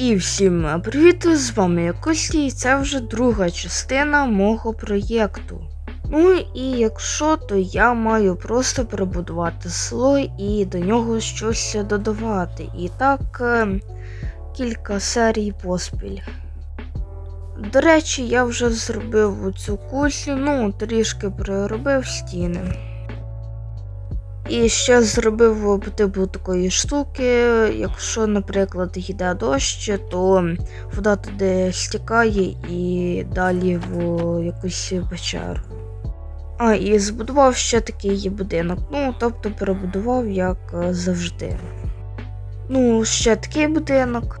І всім привіт, з вами я і це вже друга частина мого проєкту. Ну і якщо, то я маю просто перебудувати село і до нього щось додавати. І так е, кілька серій поспіль. До речі, я вже зробив цю кузню, ну, трішки переробив стіни. І ще зробив типу такої штуки, якщо, наприклад, йде дощ, то вода туди стікає і далі в якусь печеру. А, і збудував ще такий будинок. Ну, тобто перебудував як е, завжди. Ну, ще такий будинок.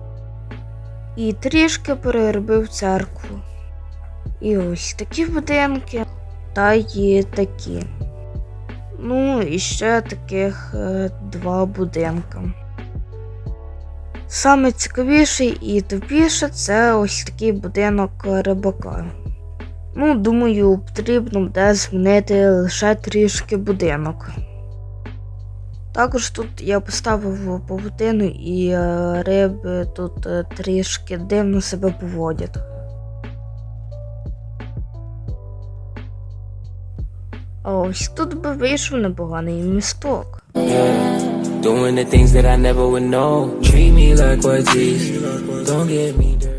І трішки переробив церкву. І ось такі будинки, та й такі. Ну, і ще таких е, два будинка. Саме цікавіший і тупіше це ось такий будинок рибака. Ну, думаю, потрібно буде змінити лише трішки будинок. Також тут я поставив павутину і е, риби тут е, трішки дивно себе поводять. А ось тут би вийшов непоганий місток. Doing the things that I never would know. Treat me like what's easy. Don't get me dirty.